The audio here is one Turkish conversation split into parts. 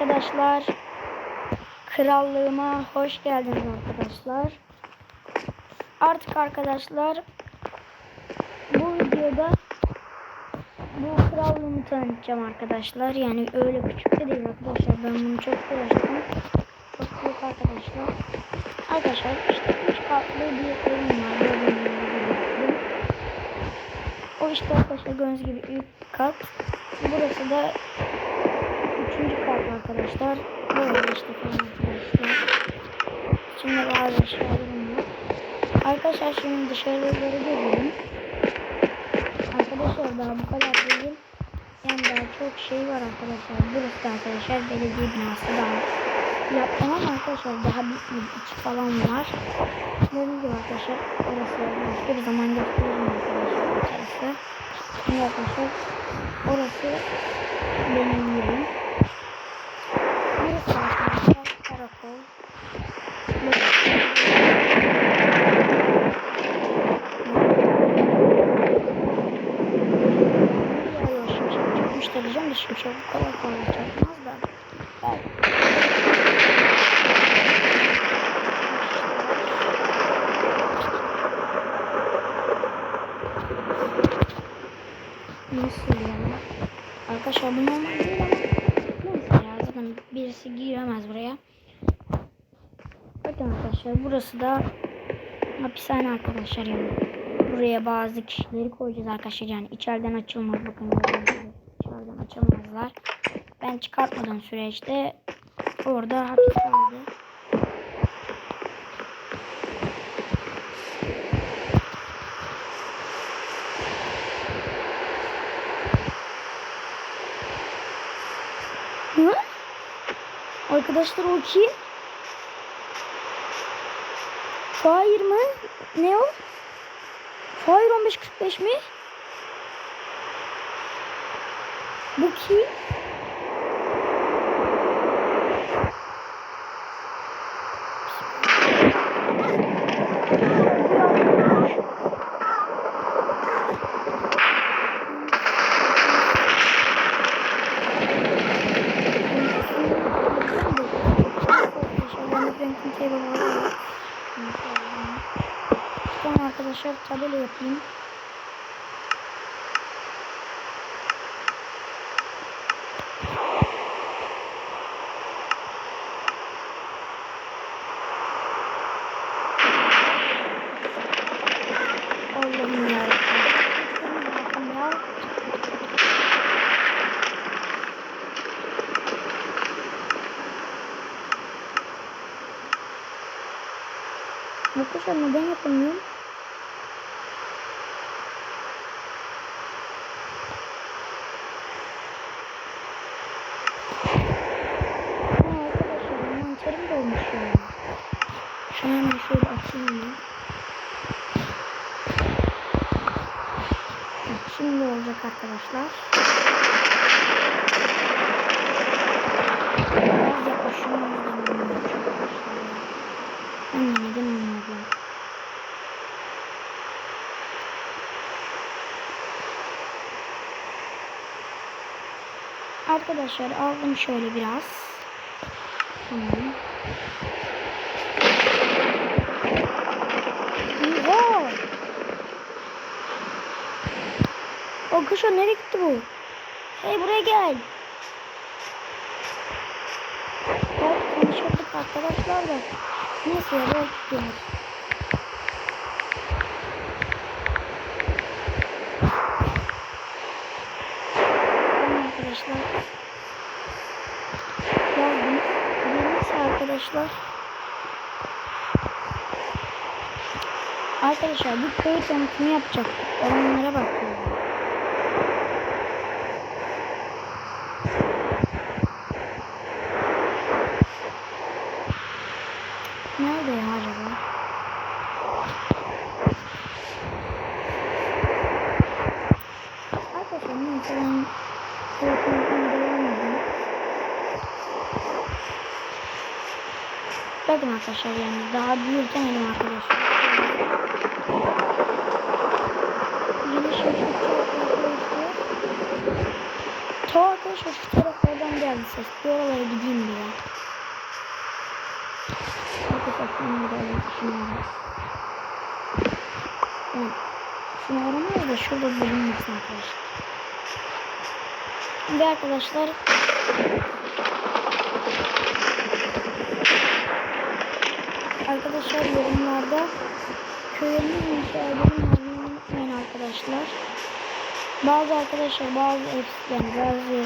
arkadaşlar. Krallığıma hoş geldiniz arkadaşlar. Artık arkadaşlar bu videoda bu krallığımı tanıtacağım arkadaşlar. Yani öyle küçük de değil arkadaşlar. Ben bunu çok uğraştım. Çok büyük arkadaşlar. Arkadaşlar işte 3 katlı bir evim var. O işte arkadaşlar gördüğünüz gibi ilk kat. Burası da üçüncü kat arkadaşlar. Böyle işte arkadaşlar. Şimdi bazı eşyalarım var. Arkadaşlar şimdi dışarıları gezelim. Arkadaşlar daha bu kadar değil. Yani daha çok şey var arkadaşlar. Burası da arkadaşlar belediye binası daha yaptım ama arkadaşlar daha bitmedi. İçi falan var. Gördüğünüz gibi arkadaşlar orası başka bir zaman gösteririm arkadaşlar içerisi. Şimdi arkadaşlar orası benim yerim. Arkadaşlar karakol. Yağıyor şimşek çakmış da diyeceğim de şimşek bu kadar fazla çakmaz da. Evet. Nasıl yani? Arkadaşlar bu normal değil ama neyse ya zaten birisi giremez buraya. Bakın arkadaşlar burası da hapishane arkadaşlar yani. Buraya bazı kişileri koyacağız arkadaşlar yani içeriden açılmaz bakın içeriden açamazlar. Ben çıkartmadığım süreçte orada hapis kaldı. Hı? Arkadaşlar o kim? Fire mı? Ne o? Fire 1545 mi? Bu kim? Sonra arkadaşlar tabela yapayım. Arkadaşlar neden yapamıyorum? Hemen şöyle açayım ya. Şimdi olacak arkadaşlar. Biraz yaklaşımımızdan olmuş arkadaşlar ya. Ben de neden olmadı? Arkadaşlar aldım şöyle biraz. Tamam. Oha! O kuşa nereye gitti bu? Hey buraya gel. Belki konuşurduk arkadaşlar da. Neyse ya gelir. Tamam arkadaşlar. Geldim. Neyse arkadaşlar. Arkadaşlar bir köy tanıtımı yapacaktık. Olanlara bakıyorum. Nerede ya acaba? Arkadaşlar neyse ben köy tanıtımına devam edeyim. Bakın arkadaşlar yani daha büyürtemedim arkadaşlar. Yine şimşek çarpıyor arkadaşlar. Ta arkadaşlar şu taraflardan geldi ses. Bir oralara gideyim ya. Arkadaşlar alalım. Şunu alalım. Yani şunu aramayız da şurada bulunmasın arkadaşlar. Şimdi arkadaşlar Arkadaşlar yorumlarda köyümüz edelim yazmayı unutmayın arkadaşlar. Bazı arkadaşlar bazı yani bazı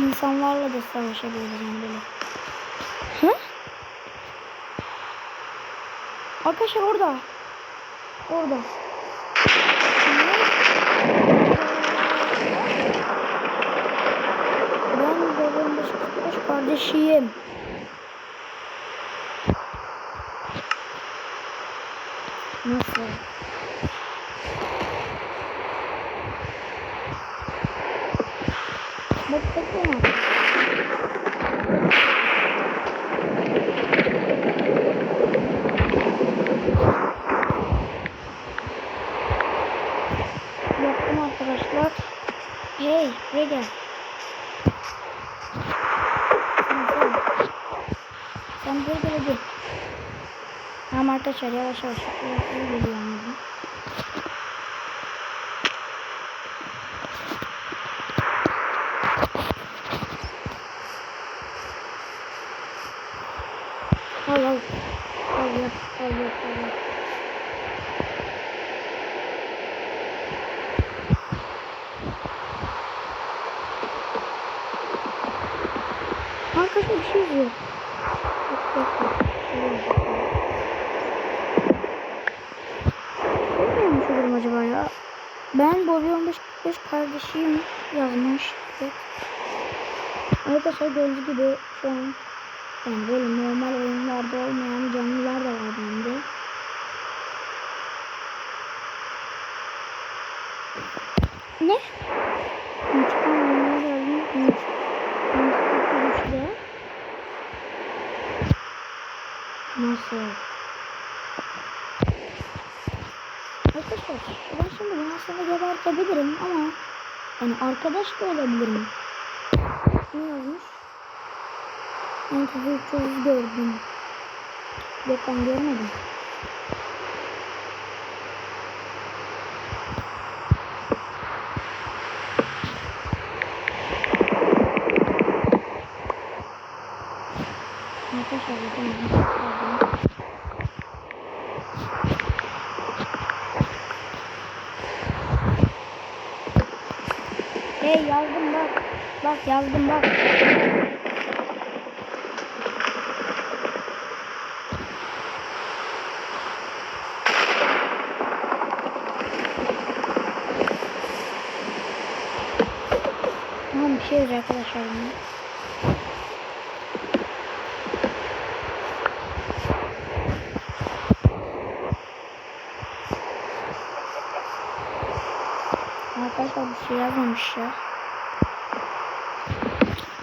insanlarla da savaşabiliriz böyle. Hı? Arkadaşlar orada. Orada. Ben babamın baş kardeşiyim. Nasıl? Bak bakma. Yaptım arkadaşlar. Hey, buraya gel. Sen, buraya gel. Tamam arkadaşlar yavaş yavaş. İyi geliyor anladım. Al al. Al ya. Al ya. Al ya. Arkadaşlar bir şey. Yok, yok, yok. Şöyle yazıyor. Ne olmuş olurum acaba ya? Ben Bobby 1545 kardeşiyim yazmış. Evet. Arkadaşlar gördüğünüz gibi şu an yani böyle normal oyunlarda olmayan canlılar da var bende. Ne? İntikam almaya geldim. İntikam. Nasıl? Arkadaşlar ben şimdi bunu aslında gebertebilirim ama yani arkadaş da olabilirim. Ne yazmış? Ben sizi çok gördüm. Yok ben görmedim. Arkadaşlar bakın. Hey yazdım bak. Bak yazdım bak. Tamam bir şey arkadaşlar. Arkadaşlar bir şey yazmamış ya.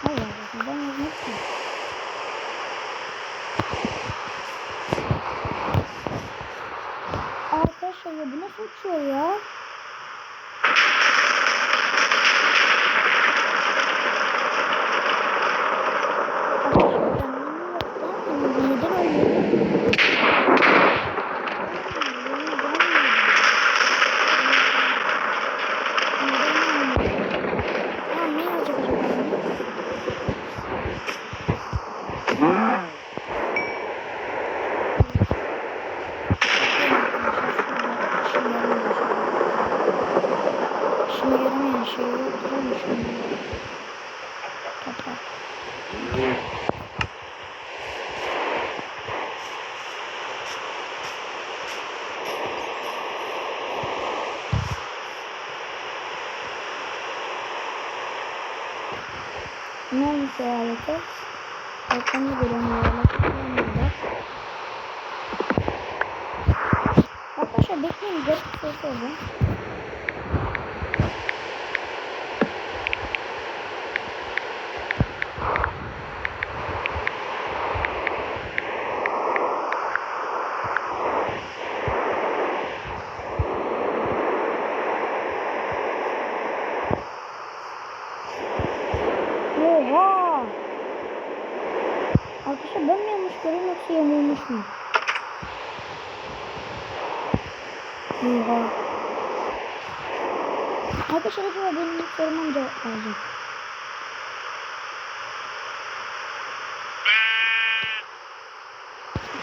Allah ben yazmak ki. Arkadaşlar ya bu nasıl uçuyor ya? Arkadaşlar ben bunu yaptım. Neden öyle? Tamam ne yazacak acaba? İşime yaramayan şey şunu. Kapat. Ne olmuş eyalete? Arkamda görünüyor eyalete. Arkadaşlar bekleyin garip bir şey söyleyeyim. Arkadaşlar ben mi yanlış görüyorum yoksa yamulmuş mu? Oha. Arkadaşlar acaba benim ilk soruma mı cevap verecek?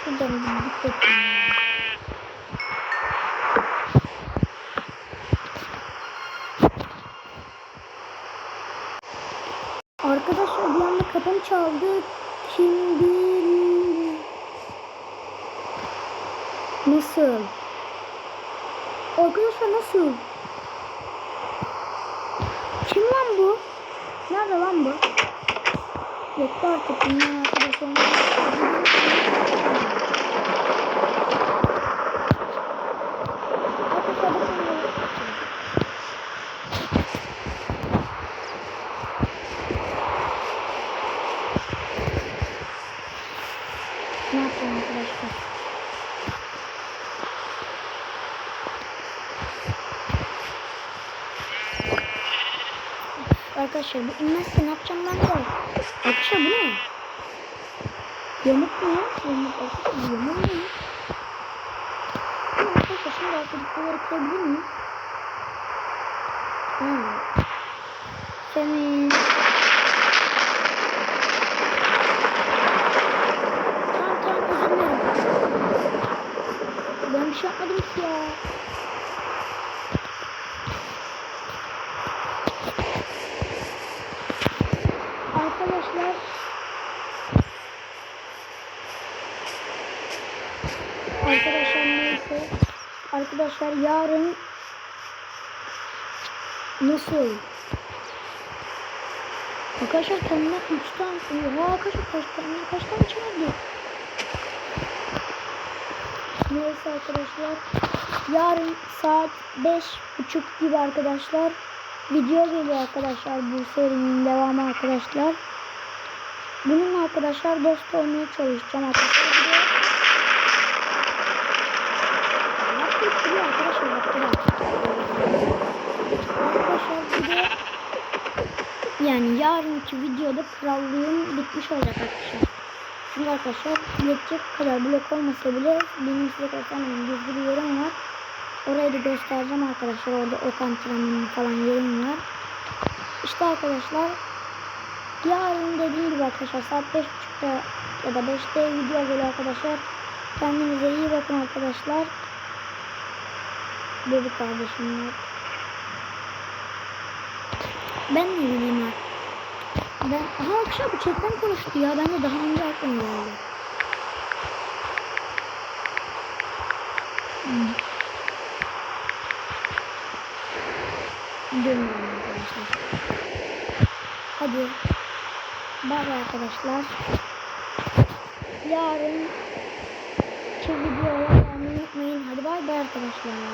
Şuradan bir dikkat. Arkadaşlar bir anda kapım çaldı. Kim Nasıl? Arkadaşlar nasıl? Kim lan bu? Nerede lan bu? Yetti artık bunlar arkadaş olmaz. Arkadaşlar bakın. Ne yapacağım arkadaşlar? Arkadaşlar bu inmezse ne yapacağım ben de? Arkadaşlar bu ne? Yamuk mu ya? Yamuk arkadaşlar yamuk mu? Arkadaşlar şimdi arkadaşları kırabilir miyim? Ha. Senin... Tamam tamam dilerim. Ben bir şey yapmadım ki ya. Arkadaşlar Arkadaşlar neyse Arkadaşlar yarın Nasıl? Arkadaşlar kendime 3 tane arkadaşlar kaç tane kaç tane çıkardı? Neyse arkadaşlar Yarın saat 5.30 gibi arkadaşlar Video geliyor arkadaşlar bu serinin devamı arkadaşlar Bunun arkadaşlar dost olmaya çalışacağım arkadaşlar Bir de Yaptık duruyor arkadaşlar yaptılar Arkadaşlar bir de yani yarınki videoda krallığım bitmiş olacak arkadaşlar. Çünkü arkadaşlar yetecek kadar blok olmasa bile benim size göstermem gizli bir yerim var. Orayı da göstereceğim arkadaşlar. Orada ok antrenmanı falan yerim var. İşte arkadaşlar yarın dediğim gibi arkadaşlar saat 5.30'da ya da 5'te video geliyor arkadaşlar. Kendinize iyi bakın arkadaşlar. Bebek kardeşim var. Ben ne bileyim ya. Ben, aha akşam chatten konuştu ya. Ben de daha önce aklıma geldi. Hmm. Bilmiyorum arkadaşlar. Hadi. Bay arkadaşlar. Yarın beğenmeyi unutmayın. Hadi bay bay arkadaşlar.